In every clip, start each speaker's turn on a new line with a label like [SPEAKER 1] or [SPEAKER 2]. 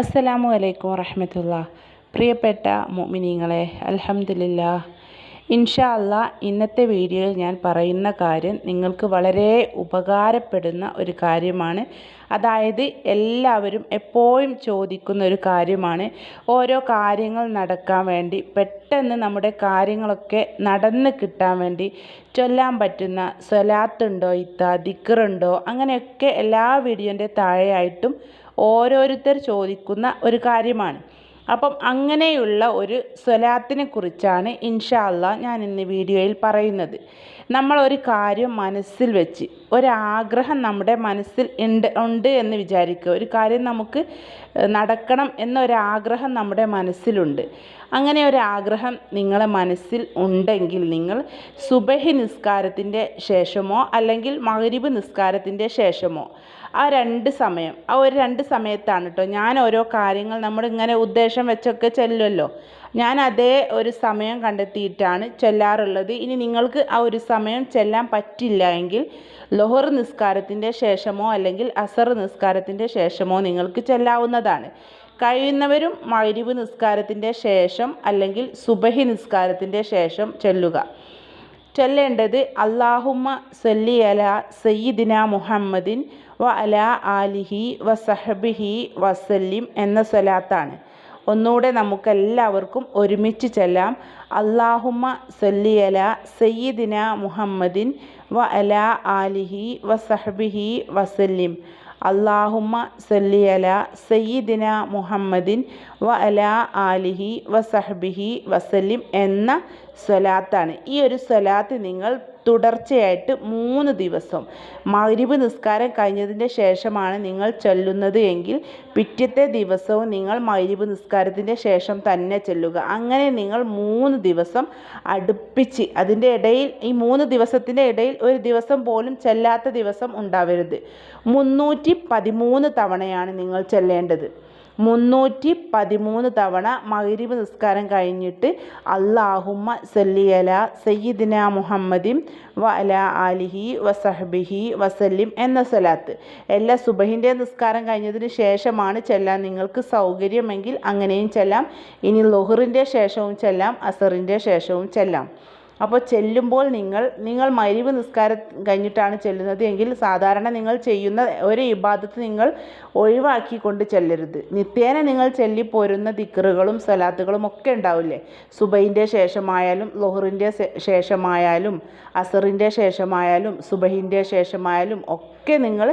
[SPEAKER 1] അസ്സലാമു അലൈക്കും വറഹമത്തുള്ള. പ്രിയപ്പെട്ട മുഅ്മിനീങ്ങളെ അലഹമില്ല ഇൻഷാ അല്ല ഇന്നത്തെ വീഡിയോയിൽ ഞാൻ പറയുന്ന കാര്യം നിങ്ങൾക്ക് വളരെ ഉപകാരപ്പെടുന്ന ഒരു കാര്യമാണ്. അതായത് എല്ലാവരും എപ്പോഴും ചോദിക്കുന്ന ഒരു കാര്യമാണ്. ഓരോ കാര്യങ്ങൾ നടക്കാൻ വേണ്ടി പെട്ടെന്ന് നമ്മുടെ കാര്യങ്ങളൊക്കെ നടന്ന് കിട്ടാൻ വേണ്ടി ചൊല്ലാൻ പറ്റുന്ന സ്വലാത്തുണ്ടോ ഇത്ത ദിക്കറുണ്ടോ അങ്ങനെയൊക്കെ എല്ലാ വീഡിയോന്റെ താഴെയായിട്ടും ഓരോരുത്തർ ചോദിക്കുന്ന ഒരു കാര്യമാണ്. അപ്പം അങ്ങനെയുള്ള ഒരു സ്വലാത്തിനെ കുറിച്ചാണ് ഇൻഷാല്ല ഞാൻ ഇന്ന് വീഡിയോയിൽ പറയുന്നത്. നമ്മൾ ഒരു കാര്യം മനസ്സിൽ വെച്ച് ഒരാഗ്രഹം നമ്മുടെ മനസ്സിൽ ഉണ്ട് ഉണ്ട് എന്ന് വിചാരിക്കുക. ഒരു കാര്യം നമുക്ക് നടക്കണം എന്നൊരാഗ്രഹം നമ്മുടെ മനസ്സിലുണ്ട്. അങ്ങനെ ഒരു ആഗ്രഹം നിങ്ങളെ മനസ്സിൽ ഉണ്ടെങ്കിൽ നിങ്ങൾ സുബഹി നിസ്കാരത്തിന്റെ ശേഷമോ അല്ലെങ്കിൽ മഗ്രിബ് നിസ്കാരത്തിന്റെ ശേഷമോ ആ രണ്ട് സമയം ആ ഒരു രണ്ട് സമയത്താണ് കേട്ടോ ഞാൻ ഓരോ കാര്യങ്ങൾ നമ്മൾ ഇങ്ങനെ ഉദ്ദേശം വെച്ചൊക്കെ ചെല്ലുമല്ലോ ഞാൻ അതേ ഒരു സമയം കണ്ടെത്തിയിട്ടാണ് ചെല്ലാറുള്ളത്. ഇനി നിങ്ങൾക്ക് ആ ഒരു സമയം ചെല്ലാൻ പറ്റില്ല എങ്കിൽ ലൊഹർ നിസ്കാരത്തിന്റെ ശേഷമോ അല്ലെങ്കിൽ അസർ നിസ്കാരത്തിന്റെ ശേഷമോ നിങ്ങൾക്ക് ചെല്ലാവുന്നതാണ്. കഴിയുന്നവരും മൈരിവ് നിസ്കാരത്തിന്റെ ശേഷം അല്ലെങ്കിൽ സുബഹി നിസ്കാരത്തിന്റെ ശേഷം ചെല്ലുക. ചൊല്ലേണ്ടത് അള്ളാഹുമ്മ സല്ലി അല സയ്യിദിന മുഹമ്മദിൻ വ അല ആലിഹി വസഹബിഹി സഹബിഹി വസല്ലിം എന്ന സ്വലാത്താണ്. ഒന്നുകൂടെ നമുക്കെല്ലാവർക്കും ഒരുമിച്ച് ചെല്ലാം. അള്ളാഹുമ്മ സല്ലിയല സയ്യിദിന മുഹമ്മദിൻ വ അല ആലിഹി വസഹബിഹി സഹബിഹി വസല്ലിം അള്ളാഹുമ്മ സല്ലിയല സയ്യിദിന മുഹമ്മദിൻ വ അല ആലിഹി വസഹബിഹി സഹബിഹി വസല്ലിം എന്ന സ്വലാത്താണ്. ഈ ഒരു സ്വലാത്ത് നിങ്ങൾ തുടർച്ചയായിട്ട് മൂന്ന് ദിവസം. മഗ്രിബ് നിസ്കാരം കഴിഞ്ഞതിന്റെ ശേഷമാണ് നിങ്ങൾ ചൊല്ലുന്നത് എങ്കിൽ പിറ്റത്തെ ദിവസവും നിങ്ങൾ മഗ്രിബ് നിസ്കാരത്തിന്റെ ശേഷം തന്നെ ചെല്ലുക. അങ്ങനെ നിങ്ങൾ മൂന്ന് ദിവസം അടുപ്പിച്ച് അതിന്റെ ഇടയിൽ ഈ മൂന്ന് ദിവസത്തിന്റെ ഇടയിൽ ഒരു ദിവസം പോലും ചെല്ലാത്ത ദിവസം ഉണ്ടാവരുത്. മുന്നൂറ്റി പതിമൂന്ന് തവണയാണ് നിങ്ങൾ ചെല്ലേണ്ടത്. മുന്നൂറ്റി പതിമൂന്ന് തവണ മഗ്രിബ് നിസ്കാരം കഴിഞ്ഞിട്ട് അള്ളാഹുമ്മ സല്ലിയല സയ്യിദിന മുഹമ്മദിൻ വ അല ആലിഹി വസഹബിഹി വസല്ലിം എന്ന സ്വലാത്ത് എല്ലാ സുബഹിന്റെ നിസ്കാരം കഴിഞ്ഞതിന് ശേഷമാണ് ചെല്ലാൻ നിങ്ങൾക്ക് സൗകര്യമെങ്കിൽ അങ്ങനെയും ചെല്ലാം. ഇനി ലൊഹറിന്റെ ശേഷവും ചെല്ലാം അസറിന്റെ ശേഷവും ചെല്ലാം. അപ്പോൾ ചെല്ലുമ്പോൾ നിങ്ങൾ നിങ്ങൾ മരിവ് നിസ്കാരം കഴിഞ്ഞിട്ടാണ് ചെല്ലുന്നത് എങ്കിൽ സാധാരണ നിങ്ങൾ ചെയ്യുന്ന ഒരു ഇബാദത്ത് നിങ്ങൾ ഒഴിവാക്കിക്കൊണ്ട് ചെല്ലരുത്. നിത്യേന നിങ്ങൾ ചെല്ലിപ്പോരുന്ന ദിക്കറുകളും സലാത്തുകളും ഒക്കെ ഉണ്ടാവില്ലേ? സുബൈന്റെ ശേഷമായാലും ലൊഹറിന്റെ ശേഷമായാലും അസറിന്റെ ശേഷമായാലും സുബഹിന്റെ ശേഷമായാലും ഒക്കെ നിങ്ങൾ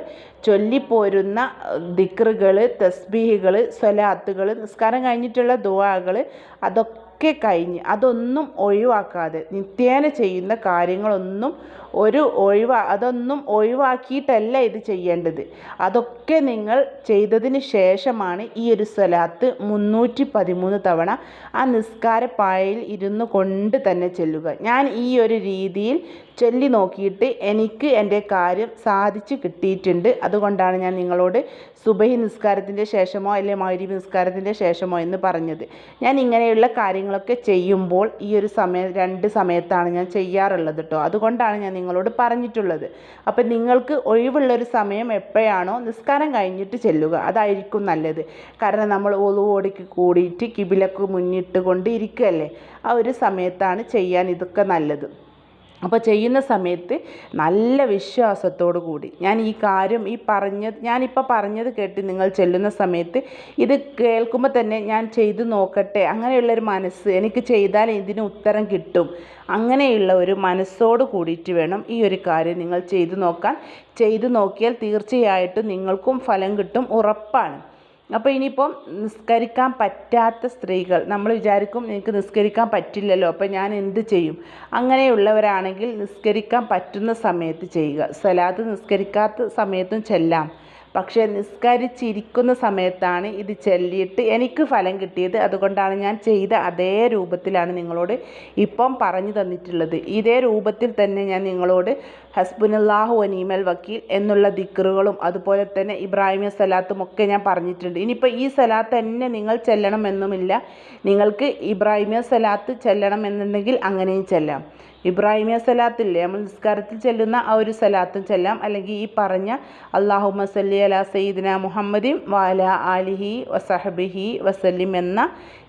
[SPEAKER 1] ചൊല്ലിപ്പോരുന്ന ദിക്റുകൾ തസ്ബീഹുകൾ സ്വലാത്തുകൾ നിസ്കാരം കഴിഞ്ഞിട്ടുള്ള ദുവാകൾ അതൊക്കെ ഒക്കെ കഴിഞ്ഞ് അതൊന്നും ഒഴിവാക്കാതെ നിത്യേന ചെയ്യുന്ന കാര്യങ്ങളൊന്നും ഒരു ഒഴിവാ അതൊന്നും ഒഴിവാക്കിയിട്ടല്ല ഇത് ചെയ്യേണ്ടത്. അതൊക്കെ നിങ്ങൾ ചെയ്തതിന് ശേഷമാണ് ഈ ഒരു സ്ഥലത്ത് മുന്നൂറ്റി പതിമൂന്ന് തവണ ആ നിസ്കാരപ്പായയിൽ ഇരുന്നു കൊണ്ട് തന്നെ ചെല്ലുക. ഞാൻ ഈ ഒരു രീതിയിൽ ചൊല്ലി നോക്കിയിട്ട് എനിക്ക് എന്റെ കാര്യം സാധിച്ചു കിട്ടിയിട്ടുണ്ട്. അതുകൊണ്ടാണ് ഞാൻ നിങ്ങളോട് സുബഹി നിസ്കാരത്തിന്റെ ശേഷമോ അല്ലെങ്കിൽ മൗരി നിസ്കാരത്തിന്റെ ശേഷമോ എന്ന് പറഞ്ഞത്. ഞാൻ ഇങ്ങനെയുള്ള കാര്യങ്ങളൊക്കെ ചെയ്യുമ്പോൾ ഈ ഒരു സമയം രണ്ട് സമയത്താണ് ഞാൻ ചെയ്യാറുള്ളത് കേട്ടോ അതുകൊണ്ടാണ് ഞാൻ നിങ്ങളോട് പറഞ്ഞിട്ടുള്ളത്. അപ്പം നിങ്ങൾക്ക് ഒഴിവുള്ളൊരു സമയം എപ്പോഴാണോ നിസ്കാരം കഴിഞ്ഞിട്ട് ചെല്ലുക. അതായിരിക്കും നല്ലത്. കാരണം നമ്മൾ ഒളുവോടിക്ക് കൂടിയിട്ട് കിബിലക്ക് മുന്നിട്ട് കൊണ്ട് ഇരിക്കുകയല്ലേ ആ ഒരു സമയത്താണ് ചെയ്യാൻ ഇതൊക്കെ നല്ലത്. അപ്പോൾ ചെയ്യുന്ന സമയത്ത് നല്ല വിശ്വാസത്തോടു കൂടി ഞാൻ ഈ കാര്യം ഈ പറഞ്ഞത് ഞാനിപ്പോൾ പറഞ്ഞത് കേട്ട് നിങ്ങൾ ചെല്ലുന്ന സമയത്ത് ഇത് കേൾക്കുമ്പോൾ തന്നെ ഞാൻ ചെയ്തു നോക്കട്ടെ. അങ്ങനെയുള്ളൊരു മനസ്സ് എനിക്ക് ചെയ്താൽ ഇതിന് ഉത്തരം കിട്ടും. അങ്ങനെയുള്ള ഒരു മനസ്സോട് കൂടിയിട്ട് വേണം ഈ ഒരു കാര്യം നിങ്ങൾ ചെയ്തു നോക്കാൻ. ചെയ്തു നോക്കിയാൽ തീർച്ചയായിട്ടും നിങ്ങൾക്കും ഫലം കിട്ടും. ഉറപ്പാണ്. അപ്പോൾ ഇനിയിപ്പം നിസ്കരിക്കാൻ പറ്റാത്ത സ്ത്രീകൾ നമ്മൾ വിചാരിക്കും എനിക്ക് നിസ്കരിക്കാൻ പറ്റില്ലല്ലോ അപ്പോൾ ഞാൻ എന്ത് ചെയ്യും? അങ്ങനെയുള്ളവരാണെങ്കിൽ നിസ്കരിക്കാൻ പറ്റുന്ന സമയത്ത് ചെയ്യുക. സലാത്ത് നിസ്കരിക്കാത്ത സമയത്തും ചെല്ലാം. പക്ഷേ നിസ്കരിച്ചിരിക്കുന്ന സമയത്താണ് ഇത് ചൊല്ലിയിട്ട് എനിക്ക് ഫലം കിട്ടിയത്. അതുകൊണ്ടാണ് ഞാൻ ചെയ്ത അതേ രൂപത്തിലാണ് നിങ്ങളോട് ഇപ്പം പറഞ്ഞു തന്നിട്ടുള്ളത്. ഇതേ രൂപത്തിൽ തന്നെ ഞാൻ നിങ്ങളോട് ഹസ്ബുനല്ലാഹു അനീമൽ വക്കീൽ എന്നുള്ള ദിക്റുകളും അതുപോലെ തന്നെ ഇബ്രാഹിമി സലാത്തും ഒക്കെ ഞാൻ പറഞ്ഞിട്ടുണ്ട്. ഇനിയിപ്പോൾ ഈ സലാത്ത് തന്നെ നിങ്ങൾ ചെല്ലണമെന്നുമില്ല. നിങ്ങൾക്ക് ഇബ്രാഹിമിയ സലാത്ത് ചെല്ലണം എന്നുണ്ടെങ്കിൽ അങ്ങനെയും ചെല്ലാം. ഇബ്രാഹിമിയ സലാത്തില്ലേ? നമ്മൾ നിസ്കാരത്തിൽ ചെല്ലുന്ന ആ ഒരു സലാത്തും ചെല്ലാം. അല്ലെങ്കിൽ ഈ പറഞ്ഞ അള്ളാഹു മസല്ലി അല സയ്യിദിന മുഹമ്മദിം വാല ആലിഹി വസഹബിഹി വസല്ലിം എന്ന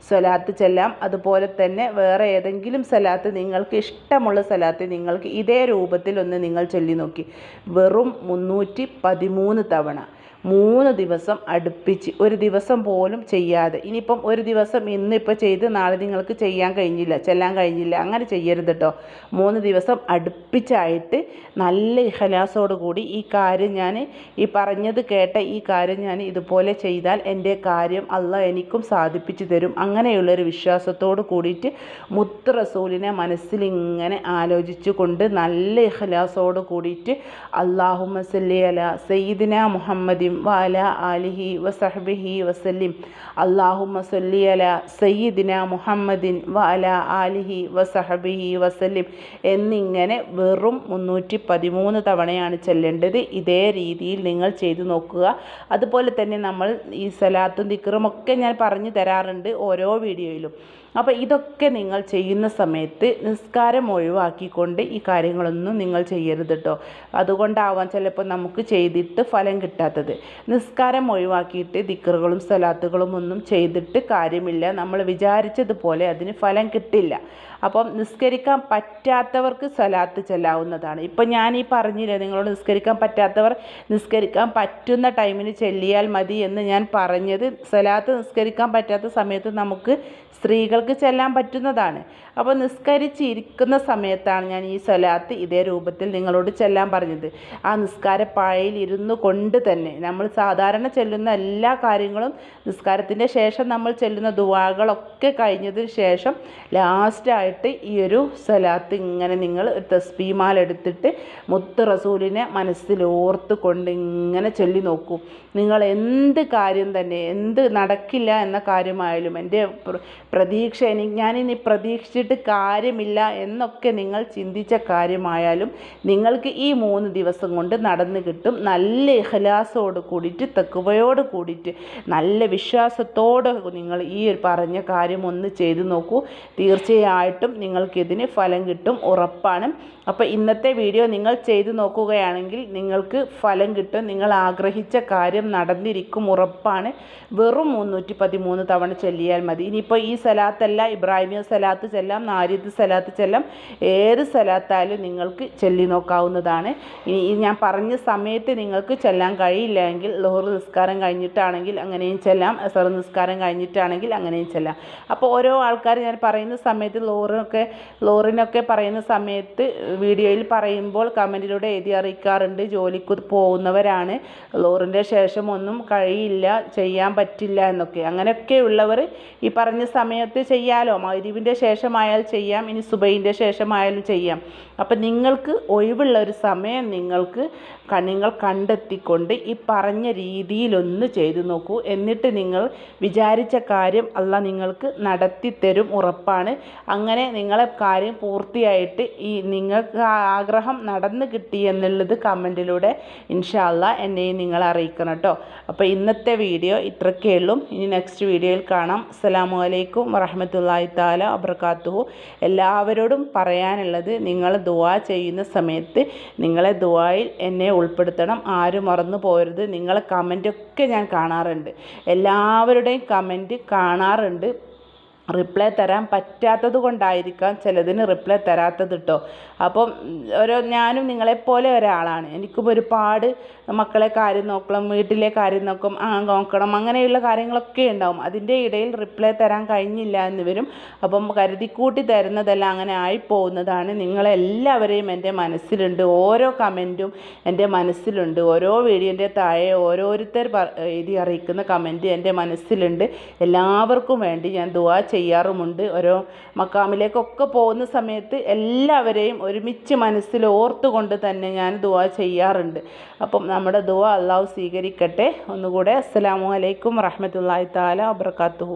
[SPEAKER 1] സലാത്ത് ചെല്ലാം. അതുപോലെ തന്നെ വേറെ ഏതെങ്കിലും സലാത്ത് നിങ്ങൾക്ക് ഇഷ്ടമുള്ള സലാത്ത് നിങ്ങൾക്ക് ഇതേ രൂപത്തിൽ ഒന്ന് നിങ്ങൾ ചൊല്ലി നോക്കി. വെറും മുന്നൂറ്റി പതിമൂന്ന് തവണ. മൂന്ന് ദിവസം അടുപ്പിച്ച് ഒരു ദിവസം പോലും ചെയ്യാതെ. ഇനിയിപ്പം ഒരു ദിവസം ഇന്നിപ്പോൾ ചെയ്ത് നാളെ നിങ്ങൾക്ക് ചെയ്യാൻ കഴിഞ്ഞില്ല ചെല്ലാൻ കഴിഞ്ഞില്ല അങ്ങനെ ചെയ്യരുത് കേട്ടോ മൂന്ന് ദിവസം അടുപ്പിച്ചായിട്ട് നല്ല ഇഹലാസോടുകൂടി ഈ കാര്യം ഞാൻ ഈ പറഞ്ഞത് കേട്ട ഈ കാര്യം ഞാൻ ഇതുപോലെ ചെയ്താൽ എന്റെ കാര്യം അല്ല എനിക്കും സാധിപ്പിച്ചു തരും. അങ്ങനെയുള്ളൊരു വിശ്വാസത്തോട് കൂടിയിട്ട് മുത്ത് റസൂലിനെ മനസ്സിലിങ്ങനെ ആലോചിച്ചു കൊണ്ട് നല്ല ഇഹലാസോട് കൂടിയിട്ട് അള്ളാഹു മസല്ലി അല സയ്യിദിന മുഹമ്മദിൻ വാല ആലിഹി വസഹബിഹി വസല്ലിം. അള്ളാഹുമ്മ സല്ലി അല സയ്യിദിന മുഹമ്മദിൻ വാല ആലിഹി വസഹബിഹി വസല്ലിം. എന്നിങ്ങനെ വെറും മുന്നൂറ്റി പതിമൂന്ന് തവണയാണ് ചെല്ലേണ്ടത്. ഇതേ രീതിയിൽ നിങ്ങൾ ചെയ്തു നോക്കുക. അതുപോലെ തന്നെ നമ്മൾ ഈ സലാത്തും ദിക്കറും ഒക്കെ ഞാൻ പറഞ്ഞു തരാറുണ്ട് ഓരോ വീഡിയോയിലും. അപ്പോൾ ഇതൊക്കെ നിങ്ങൾ ചെയ്യുന്ന സമയത്ത് നിസ്കാരം ഒഴിവാക്കിക്കൊണ്ട് ഈ കാര്യങ്ങളൊന്നും നിങ്ങൾ ചെയ്യരുത് കേട്ടോ അതുകൊണ്ടാവാം ചിലപ്പോൾ നമുക്ക് ചെയ്തിട്ട് ഫലം കിട്ടാത്തത്. നിസ്കാരം ഒഴിവാക്കിയിട്ട് ദിക്കറുകളും സലാത്തുകളും ഒന്നും ചെയ്തിട്ട് കാര്യമില്ല. നമ്മൾ വിചാരിച്ചതുപോലെ അതിന് ഫലം കിട്ടില്ല. അപ്പം നിസ്കരിക്കാൻ പറ്റാത്തവർക്ക് സലാത്ത് ചെല്ലാവുന്നതാണ്. ഇപ്പം ഞാൻ ഈ പറഞ്ഞില്ലേ നിങ്ങളോട് നിസ്കരിക്കാൻ പറ്റാത്തവർ നിസ്കരിക്കാൻ പറ്റുന്ന ടൈമിന് ചെല്ലിയാൽ മതി എന്ന് ഞാൻ പറഞ്ഞത്. സലാത്ത് നിസ്കരിക്കാൻ പറ്റാത്ത സമയത്ത് നമുക്ക് സ്ത്രീകൾക്ക് ചെല്ലാൻ പറ്റുന്നതാണ്. അപ്പോൾ നിസ്കരിച്ചിരിക്കുന്ന സമയത്താണ് ഞാൻ ഈ സ്വലാത്ത് ഇതേ രൂപത്തിൽ നിങ്ങളോട് ചെല്ലാൻ പറഞ്ഞത്. ആ നിസ്കാരപ്പാഴയിൽ ഇരുന്നു കൊണ്ട് തന്നെ നമ്മൾ സാധാരണ ചെല്ലുന്ന എല്ലാ കാര്യങ്ങളും നിസ്കാരത്തിന്റെ ശേഷം നമ്മൾ ചെല്ലുന്ന ദുവാകളൊക്കെ കഴിഞ്ഞതിന് ശേഷം ലാസ്റ്റായിട്ട് ഈ ഒരു സ്വലാത്ത് ഇങ്ങനെ നിങ്ങൾ തസ്ബീമാൽ എടുത്തിട്ട് മുത്ത് റസൂലിനെ മനസ്സിൽ ഓർത്ത് കൊണ്ട് ഇങ്ങനെ ചൊല്ലി നോക്കൂ. നിങ്ങൾ എന്ത് കാര്യം തന്നെ എന്ത് നടക്കില്ല എന്ന കാര്യമായാലും എന്റെ പ്രതീക്ഷ എനിക്ക് ഞാനിനി പ്രതീക്ഷിച്ചിട്ട് കാര്യമില്ല എന്നൊക്കെ നിങ്ങൾ ചിന്തിച്ച കാര്യമായാലും നിങ്ങൾക്ക് ഈ മൂന്ന് ദിവസം കൊണ്ട് നടന്നു കിട്ടും. നല്ല ഇഹലാസോട് കൂടിയിട്ട് തെക്കുവയോട് കൂടിയിട്ട് നല്ല വിശ്വാസത്തോടെ നിങ്ങൾ ഈ ഒരു പറഞ്ഞ കാര്യം ഒന്ന് ചെയ്തു നോക്കൂ. തീർച്ചയായിട്ടും നിങ്ങൾക്കിതിന് ഫലം കിട്ടും ഉറപ്പാണ്. അപ്പോൾ ഇന്നത്തെ വീഡിയോ നിങ്ങൾ ചെയ്തു നോക്കുകയാണെങ്കിൽ നിങ്ങൾക്ക് ഫലം കിട്ടും. നിങ്ങൾ ആഗ്രഹിച്ച കാര്യം നടന്നിരിക്കും ഉറപ്പാണ്. വെറും മുന്നൂറ്റി പതിമൂന്ന് തവണ ചൊല്ലിയാൽ മതി. ഇനിയിപ്പോൾ ഈ സലാത്തല്ല ഇബ്രാഹിമിയ സലാത്ത് ചെല്ലാം നാരിദ് സലാത്ത് ചെല്ലാം ഏത് സലാത്തായാലും നിങ്ങൾക്ക് ചെല്ലി നോക്കാവുന്നതാണ്. ഇനി ഞാൻ പറഞ്ഞ സമയത്ത് നിങ്ങൾക്ക് ചെല്ലാൻ കഴിയില്ല എങ്കിൽ ലോഹർ നിസ്കാരം കഴിഞ്ഞിട്ടാണെങ്കിൽ അങ്ങനെയും ചെല്ലാം അസർ നിസ്കാരം കഴിഞ്ഞിട്ടാണെങ്കിൽ അങ്ങനെയും ചെല്ലാം. അപ്പോൾ ഓരോ ആൾക്കാർ ഞാൻ പറയുന്ന സമയത്ത് ലോറിനൊക്കെ ലോറിനൊക്കെ പറയുന്ന സമയത്ത് വീഡിയോയിൽ പറയുമ്പോൾ കമന്റിലൂടെ എഴുതി അറിയിക്കാറുണ്ട് ജോലിക്ക് പോകുന്നവരാണ്. ലോറിന്റെ ശേഷം ഒന്നും കഴിയില്ല ചെയ്യാൻ പറ്റില്ല എന്നൊക്കെ. അങ്ങനെയൊക്കെ ഉള്ളവർ ഈ പറഞ്ഞ സമയത്ത് ചെയ്യാലോ? മൈദീപിന്റെ ശേഷമായാൽ ചെയ്യാം ഇനി സുബൈന്റെ ശേഷമായാലും ചെയ്യാം. അപ്പം നിങ്ങൾക്ക് ഒഴിവുള്ള ഒരു സമയം നിങ്ങൾക്ക് നിങ്ങൾ കണ്ടെത്തിക്കൊണ്ട് ഈ പറഞ്ഞ രീതിയിലൊന്ന് ചെയ്തു നോക്കൂ. എന്നിട്ട് നിങ്ങൾ വിചാരിച്ച കാര്യം അല്ല നിങ്ങൾക്ക് നടത്തി തരും ഉറപ്പാണ്. അങ്ങനെ നിങ്ങളെ കാര്യം പൂർത്തിയായിട്ട് ഈ നിങ്ങൾക്ക് ആഗ്രഹം നടന്നു കിട്ടി എന്നുള്ളത് കമന്റിലൂടെ ഇൻഷാല്ല എന്നെയും നിങ്ങൾ അറിയിക്കണം കേട്ടോ. അപ്പോൾ ഇന്നത്തെ വീഡിയോ ഇത്രക്കേ ഉള്ളൂ ഇനി നെക്സ്റ്റ് വീഡിയോയിൽ കാണാം. അസ്സലാമു അലൈക്കും വറഹമത്തല്ലാഹി താല അബർക്കാത്തുഹു എല്ലാവരോടും പറയാനുള്ളത് നിങ്ങൾ ദുവാ ചെയ്യുന്ന സമയത്ത് നിങ്ങളെ ദുവായിൽ എന്നെ ഉൾപ്പെടുത്തണം. ആരും മറന്നു പോരുത് നിങ്ങളെ കമന്റൊക്കെ ഞാൻ കാണാറുണ്ട്. എല്ലാവരുടെയും കമന്റ് കാണാറുണ്ട്. റിപ്ലൈ തരാൻ പറ്റാത്തത് കൊണ്ടായിരിക്കാം ചിലതിന് റിപ്ലൈ തരാത്തത് കേട്ടോ അപ്പം ഓരോ ഞാനും നിങ്ങളെപ്പോലെ ഒരാളാണ്. എനിക്കും ഒരുപാട് മക്കളെ കാര്യം നോക്കണം വീട്ടിലെ കാര്യം നോക്കും ആ നോക്കണം അങ്ങനെയുള്ള കാര്യങ്ങളൊക്കെ ഉണ്ടാവും. അതിന്റെ ഇടയിൽ റിപ്ലൈ തരാൻ കഴിഞ്ഞില്ല എന്ന് വരും. അപ്പം കരുതിക്കൂട്ടി തരുന്നതെല്ലാം അങ്ങനെ ആയിപ്പോകുന്നതാണ് നിങ്ങളെല്ലാവരെയും എന്റെ മനസ്സിലുണ്ട്. ഓരോ കമന്റും എന്റെ മനസ്സിലുണ്ട്. ഓരോ വീഡിയോന്റെ താഴെ ഓരോരുത്തർ എഴുതി അറിയിക്കുന്ന കമന്റ് എന്റെ മനസ്സിലുണ്ട്. എല്ലാവർക്കും വേണ്ടി ഞാൻ ദുവാ ചെയ്യാറുമുണ്ട്. ഓരോ മക്കാമിലേക്കൊക്കെ പോകുന്ന സമയത്ത് എല്ലാവരെയും ഒരുമിച്ച് മനസ്സിൽ ഓർത്തുകൊണ്ട് തന്നെ ഞാൻ ദുവാ ചെയ്യാറുണ്ട്. അപ്പം നമ്മുടെ ദുവ അള്ളാഹു സ്വീകരിക്കട്ടെ. ഒന്നുകൂടെ അസ്സലാമു അലൈക്കും വറഹമത്തല്ലാഹി താല വബർക്കാത്തുഹു